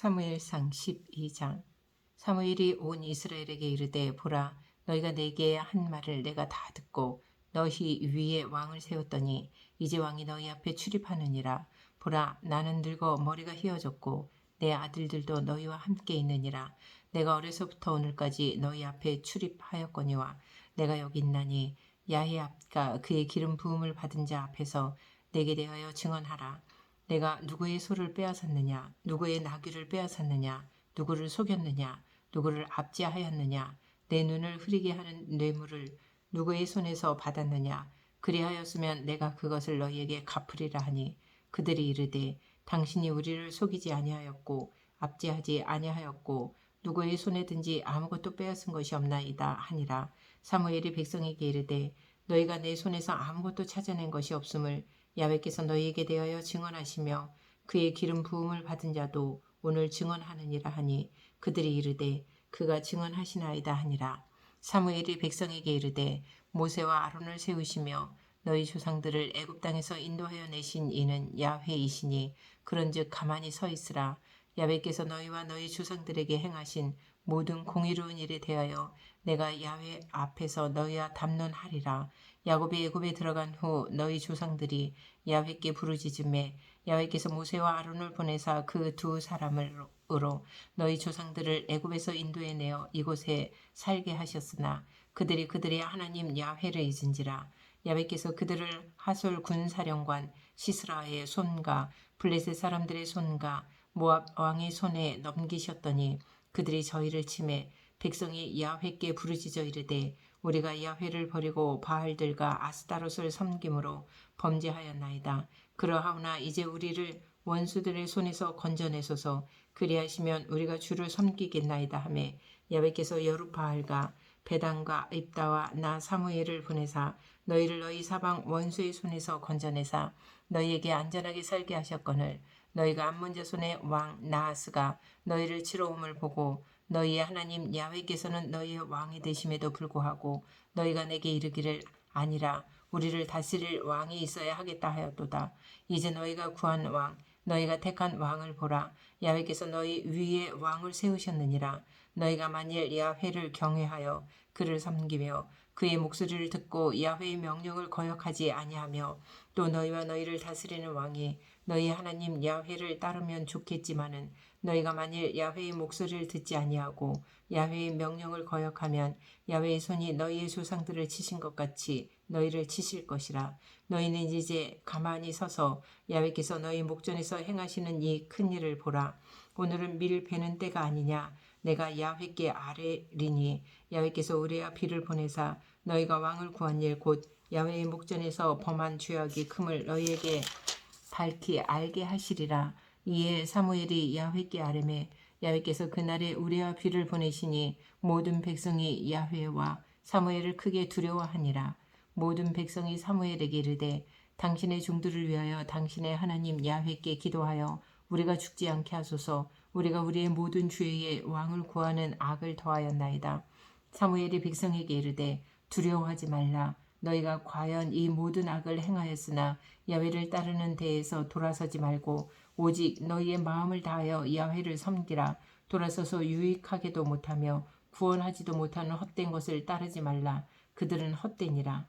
사무엘상 12장. 사무엘이 온 이스라엘에게 이르되 보라 너희가 내게 한 말을 내가 다 듣고 너희 위에 왕을 세웠더니 이제 왕이 너희 앞에 출입하느니라. 보라 나는 늙어 머리가 휘어졌고 내 아들들도 너희와 함께 있느니라. 내가 어려서부터 오늘까지 너희 앞에 출입하였거니와 내가 여기 있나니 야훼 앞과 그의 기름 부음을 받은 자 앞에서 내게 대하여 증언하라 내가 누구의 소를 빼앗았느냐 누구의 나귀를 빼앗았느냐 누구를 속였느냐 누구를 압제하였느냐 내 눈을 흐리게 하는 뇌물을 누구의 손에서 받았느냐 그리하였으면 내가 그것을 너희에게 갚으리라 하니 그들이 이르되 당신이 우리를 속이지 아니하였고 압제하지 아니하였고 누구의 손에든지 아무것도 빼앗은 것이 없나이다 하니라. 사무엘이 백성에게 이르되 너희가 내 손에서 아무것도 찾아낸 것이 없음을 야훼께서 너희에게 대하여 증언하시며 그의 기름 부음을 받은 자도 오늘 증언하느니라 하니 그들이 이르되 그가 증언하시나이다 하니라. 사무엘이 백성에게 이르되 모세와 아론을 세우시며 너희 조상들을 애굽 땅에서 인도하여 내신 이는 야훼이시니 그런즉 가만히 서 있으라 야훼께서 너희와 너희 조상들에게 행하신 모든 공의로운 일에 대하여 내가 야훼 앞에서 너희와 담론하리라. 야곱이 애굽에 들어간 후 너희 조상들이 야훼께 부르짖음에 야훼께서 모세와 아론을 보내사 그 두 사람으로 너희 조상들을 애굽에서 인도해 내어 이곳에 살게 하셨으나 그들이 그들의 하나님 야훼를 잊은지라. 야훼께서 그들을 하솔 군사령관 시스라의 손과 블레셋 사람들의 손과 모압 왕의 손에 넘기셨더니 그들이 저희를 침해 백성이 야훼께 부르짖어 이르되 우리가 야훼를 버리고 바알들과 아스타롯을 섬김으로 범죄하였나이다. 그러하오나 이제 우리를 원수들의 손에서 건져내소서 그리하시면 우리가 주를 섬기겠나이다 하매 야훼께서 여루바알과 베단과 입다와 나 사무엘을 보내사 너희를 너희 사방 원수의 손에서 건져내사 너희에게 안전하게 살게 하셨거늘 너희가 암몬 자 손의 왕 나하스가 너희를 치러 옴을 보고 너희의 하나님 야훼께서는 너희의 왕이 되심에도 불구하고 너희가 내게 이르기를 아니라 우리를 다스릴 왕이 있어야 하겠다 하였도다. 이제 너희가 구한 왕 너희가 택한 왕을 보라 야훼께서 너희 위에 왕을 세우셨느니라 너희가 만일 야훼를 경외하여 그를 섬기며 그의 목소리를 듣고 야훼의 명령을 거역하지 아니하며 또 너희와 너희를 다스리는 왕이 너희 하나님 야훼를 따르면 좋겠지만은 너희가 만일 야훼의 목소리를 듣지 아니하고 야훼의 명령을 거역하면 야훼의 손이 너희의 조상들을 치신 것 같이 너희를 치실 것이라. 너희는 이제 가만히 서서 야훼께서 너희 목전에서 행하시는 이 큰 일을 보라. 오늘은 밀 베는 때가 아니냐. 내가 야훼께 아뢰리니 야훼께서 우리와 비를 보내사 너희가 왕을 구한 일 곧 야훼의 목전에서 범한 죄악이 큼을 너희에게 밝히 알게 하시리라 이에 사무엘이 야훼께 아뢰매 야훼께서 그날에 우리와 비를 보내시니 모든 백성이 야훼와 사무엘을 크게 두려워하니라 모든 백성이 사무엘에게 이르되 당신의 종들을 위하여 당신의 하나님 야훼께 기도하여 우리가 죽지 않게 하소서 우리가 우리의 모든 죄의 왕을 구하는 악을 더하였나이다. 사무엘이 백성에게 이르되 두려워하지 말라. 너희가 과연 이 모든 악을 행하였으나 야훼를 따르는 데에서 돌아서지 말고 오직 너희의 마음을 다하여 야훼를 섬기라. 돌아서서 유익하게도 못하며 구원하지도 못하는 헛된 것을 따르지 말라. 그들은 헛되니라.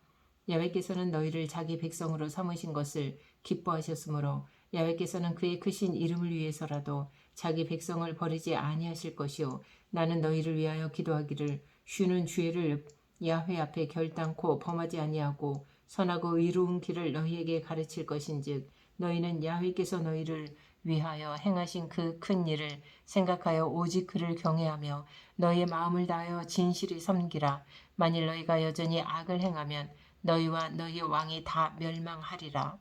야훼께서는 너희를 자기 백성으로 삼으신 것을 기뻐하셨으므로 야훼께서는 그의 크신 이름을 위해서라도 자기 백성을 버리지 아니하실 것이요 나는 너희를 위하여 기도하기를 쉬는 죄를 야훼 앞에 결단코 범하지 아니하고 선하고 의로운 길을 너희에게 가르칠 것인즉 너희는 야훼께서 너희를 위하여 행하신 그 큰 일을 생각하여 오직 그를 경외하며 너희의 마음을 다하여 진실히 섬기라. 만일 너희가 여전히 악을 행하면 너희와 너희 왕이 다 멸망하리라.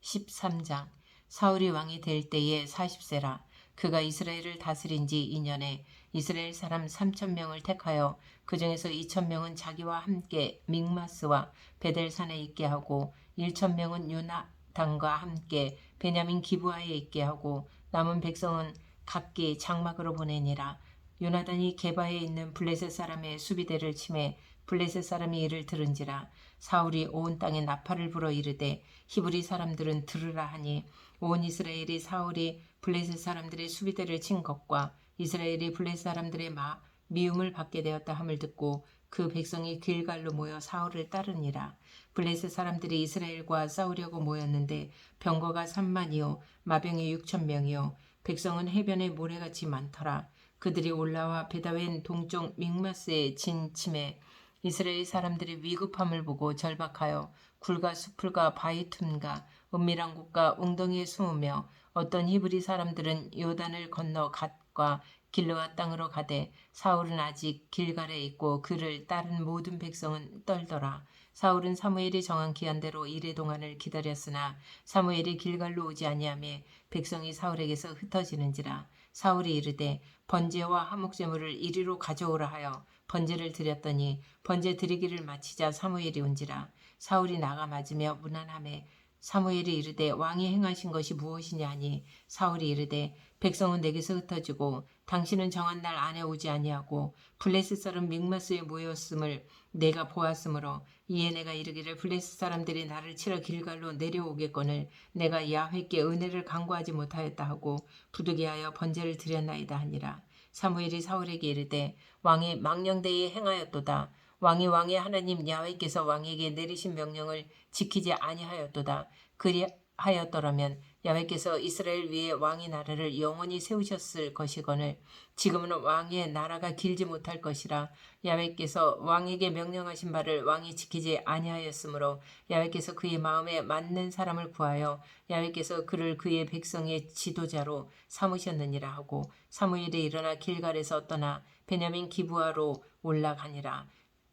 13장. 사울이 왕이 될 때에 40세라. 그가 이스라엘을 다스린 지 2년에 이스라엘 사람 3천 명을 택하여 그 중에서 2천 명은 자기와 함께 믹마스와 베델산에 있게 하고 1천 명은 요나단과 함께 베냐민 기부하에 있게 하고 남은 백성은 각기 장막으로 보내니라. 요나단이 게바에 있는 블레셋 사람의 수비대를 침해 블레셋 사람이 이를 들은지라. 사울이 온 땅에 나팔을 불어 이르되 히브리 사람들은 들으라 하니 온 이스라엘이 사울이 블레셋 사람들의 수비대를 친 것과 이스라엘이 블레셋 사람들의 마 미움을 받게 되었다 함을 듣고 그 백성이 길갈로 모여 사울을 따르니라. 블레셋 사람들이 이스라엘과 싸우려고 모였는데 병거가 3만이요 마병이 6천 명이요 백성은 해변에 모래같이 많더라. 그들이 올라와 베다웬 동쪽 믹마스에 진침해 이스라엘 사람들이 위급함을 보고 절박하여 굴과 수풀과 바위 틈과 은밀한 곳과 웅덩이에 숨으며 어떤 히브리 사람들은 요단을 건너 갓 과 길르와 땅으로 가되 사울은 아직 길갈에 있고 그를 따른 모든 백성은 떨더라. 사울은 사무엘이 정한 기한대로 이래 동안을 기다렸으나 사무엘이 길갈로 오지 아니하며 백성이 사울에게서 흩어지는지라 사울이 이르되 번제와 화목제물을 이리로 가져오라 하여 번제를 드렸더니 번제 드리기를 마치자 사무엘이 온지라 사울이 나가 맞으며 무난함에 사무엘이 이르되 왕이 행하신 것이 무엇이냐 하니 사울이 이르되 백성은 내게서 흩어지고 당신은 정한 날 안에 오지 아니하고 블레셋 사람 믹마스에 모였음을 내가 보았으므로 이에 내가 이르기를 블레셋 사람들이 나를 치러 길갈로 내려오겠거늘 내가 야훼께 은혜를 간구하지 못하였다 하고 부득이하여 번제를 드렸나이다 하니라. 사무엘이 사울에게 이르되 왕이 망령되이 행하였도다 왕이 왕의 하나님 야훼께서 왕에게 내리신 명령을 지키지 아니하였도다. 그리하였더라면 야훼께서 이스라엘 위에 왕의 나라를 영원히 세우셨을 것이거늘 지금은 왕의 나라가 길지 못할 것이라 야훼께서 왕에게 명령하신 바를 왕이 지키지 아니하였으므로 야훼께서 그의 마음에 맞는 사람을 구하여 야훼께서 그를 그의 백성의 지도자로 삼으셨느니라 하고 사무엘이 일어나 길갈에서 떠나 베냐민 기부하로 올라가니라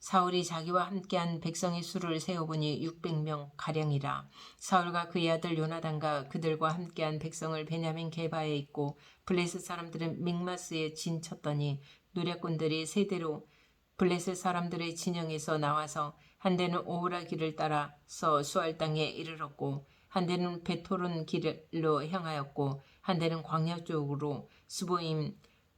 사울이 자기와 함께한 백성의 수를 세어보니 600명 가량이라. 사울과 그의 아들 요나단과 그들과 함께한 백성을 베냐민 게바에 있고 블레셋 사람들은 믹마스에 진쳤더니 누략군들이 세대로 블레셋 사람들의 진영에서 나와서 한 대는 오브라 길을 따라서 수알 땅에 이르렀고 한 대는 베토른 길로 향하였고 한 대는 광야 쪽으로 스보임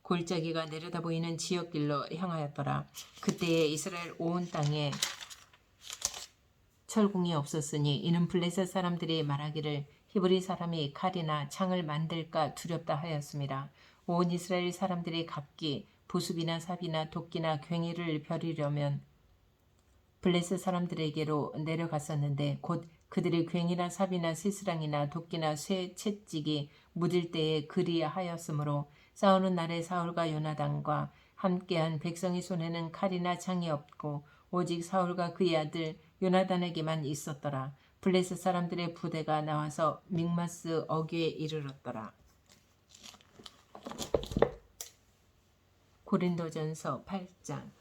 골짜기가 내려다 보이는 지역길로 향하였더라. 그때에 이스라엘 온 땅에 철궁이 없었으니 이는 블레셋 사람들이 말하기를 히브리 사람이 칼이나 창을 만들까 두렵다 하였습니다. 온 이스라엘 사람들이 각기 보습이나 삽이나 도끼나 괭이를 벼리려면 블레셋 사람들에게로 내려갔었는데 곧 그들이 괭이나 삽이나 시스랑이나 도끼나 쇠 채찍이 묻을 때에 그리하였으므로 싸우는 날에 사울과 요나단과 함께한 백성의 손에는 칼이나 창이 없고 오직 사울과 그의 아들 요나단에게만 있었더라. 블레셋 사람들의 부대가 나와서 믹마스 어귀에 이르렀더라. 고린도전서 8장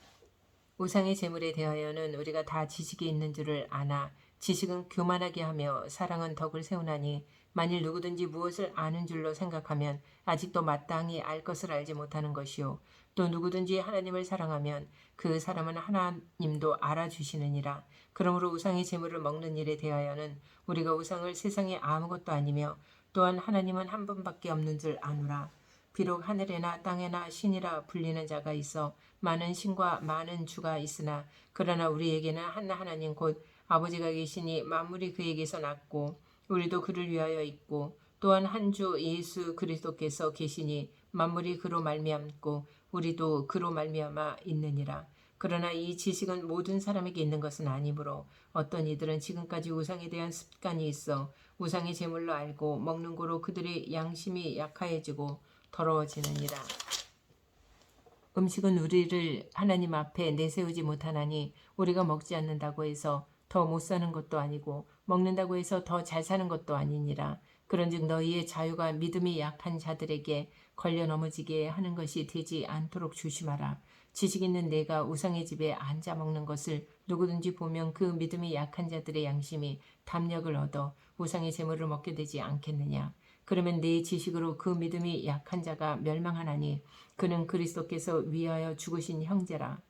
우상의 재물에 대하여는 우리가 다 지식이 있는 줄을 아나 지식은 교만하게 하며 사랑은 덕을 세우나니 만일 누구든지 무엇을 아는 줄로 생각하면 아직도 마땅히 알 것을 알지 못하는 것이요. 또 누구든지 하나님을 사랑하면 그 사람은 하나님도 알아주시느니라. 그러므로 우상의 재물을 먹는 일에 대하여는 우리가 우상을 세상에 아무것도 아니며 또한 하나님은 한 분밖에 없는 줄 아노라. 비록 하늘에나 땅에나 신이라 불리는 자가 있어 많은 신과 많은 주가 있으나 그러나 우리에게는 한 하나님 곧 아버지가 계시니 만물이 그에게서 났고 우리도 그를 위하여 있고 또한 한 주 예수 그리스도께서 계시니 만물이 그로 말미암고 우리도 그로 말미암아 있느니라. 그러나 이 지식은 모든 사람에게 있는 것은 아니므로 어떤 이들은 지금까지 우상에 대한 습관이 있어 우상의 제물로 알고 먹는 고로 그들의 양심이 약하여지고 더러워지느니라. 음식은 우리를 하나님 앞에 내세우지 못하나니 우리가 먹지 않는다고 해서 더 못 사는 것도 아니고 먹는다고 해서 더 잘 사는 것도 아니니라. 그런즉 너희의 자유가 믿음이 약한 자들에게 걸려 넘어지게 하는 것이 되지 않도록 조심하라. 지식 있는 내가 우상의 집에 앉아 먹는 것을 누구든지 보면 그 믿음이 약한 자들의 양심이 담력을 얻어 우상의 재물을 먹게 되지 않겠느냐. 그러면 내 지식으로 그 믿음이 약한 자가 멸망하나니 그는 그리스도께서 위하여 죽으신 형제라.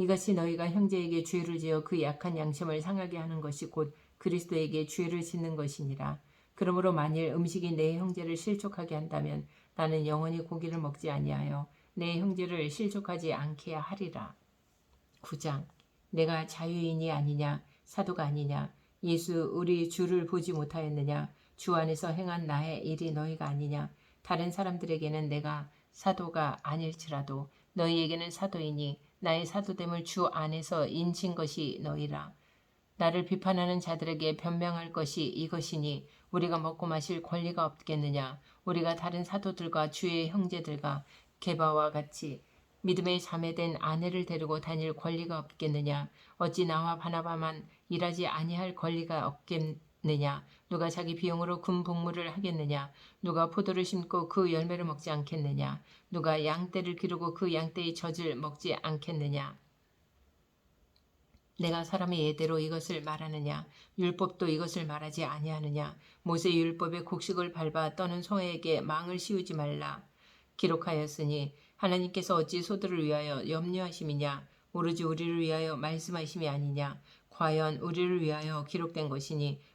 이것이 너희가 형제에게 죄를 지어 그 약한 양심을 상하게 하는 것이 곧 그리스도에게 죄를 짓는 것이니라. 그러므로 만일 음식이 내 형제를 실족하게 한다면 나는 영원히 고기를 먹지 아니하여 내 형제를 실족하지 않게 하리라. 9장 내가 자유인이 아니냐 사도가 아니냐 예수 우리 주를 보지 못하였느냐 주 안에서 행한 나의 일이 너희가 아니냐 다른 사람들에게는 내가 사도가 아닐지라도 너희에게는 사도이니 나의 사도됨을 주 안에서 인친 것이 너희라. 나를 비판하는 자들에게 변명할 것이 이것이니 우리가 먹고 마실 권리가 없겠느냐? 우리가 다른 사도들과 주의 형제들과 게바와 같이 믿음의 자매된 아내를 데리고 다닐 권리가 없겠느냐? 어찌 나와 바나바만 일하지 아니할 권리가 없겠느냐 누가 자기 비용으로 군 복무를 하겠느냐? 누가 포도를 심고 그 열매를 먹지 않겠느냐? 누가 양떼를 기르고 그 양떼의 젖을 먹지 않겠느냐? 내가 사람의 예대로 이것을 말하느냐? 율법도 이것을 말하지 아니하느냐? 모세 율법의 곡식을 밟아 떠는 소에게 망을 씌우지 말라. 기록하였으니 하나님께서 어찌 소들을 위하여 염려하심이냐? 오로지 우리를 위하여 말씀하심이 아니냐? 과연 우리를 위하여 기록된 것이니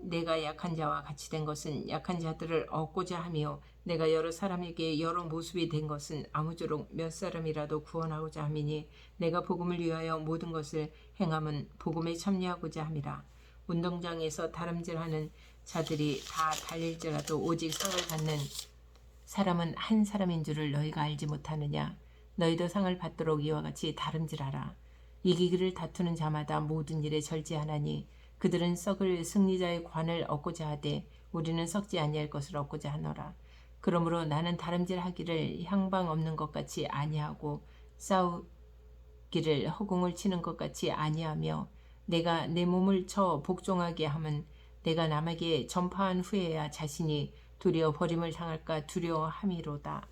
내가 약한 자와 같이 된 것은 약한 자들을 얻고자 하며 내가 여러 사람에게 여러 모습이 된 것은 아무쪼록 몇 사람이라도 구원하고자 함이니 내가 복음을 위하여 모든 것을 행함은 복음에 참여하고자 함이라. 운동장에서 다름질하는 자들이 다 달릴지라도 오직 상을 받는 사람은 한 사람인 줄을 너희가 알지 못하느냐. 너희도 상을 받도록 이와 같이 다름질하라. 이기기를 다투는 자마다 모든 일에 절제하나니 그들은 썩을 승리자의 관을 얻고자 하되 우리는 썩지 아니할 것을 얻고자 하노라. 그러므로 나는 다름질하기를 향방 없는 것 같이 아니하고 싸우기를 허공을 치는 것 같이 아니하며 내가 내 몸을 쳐 복종하게 함은 내가 남에게 전파한 후에야 자신이 두려워 버림을 당할까 두려워함이로다.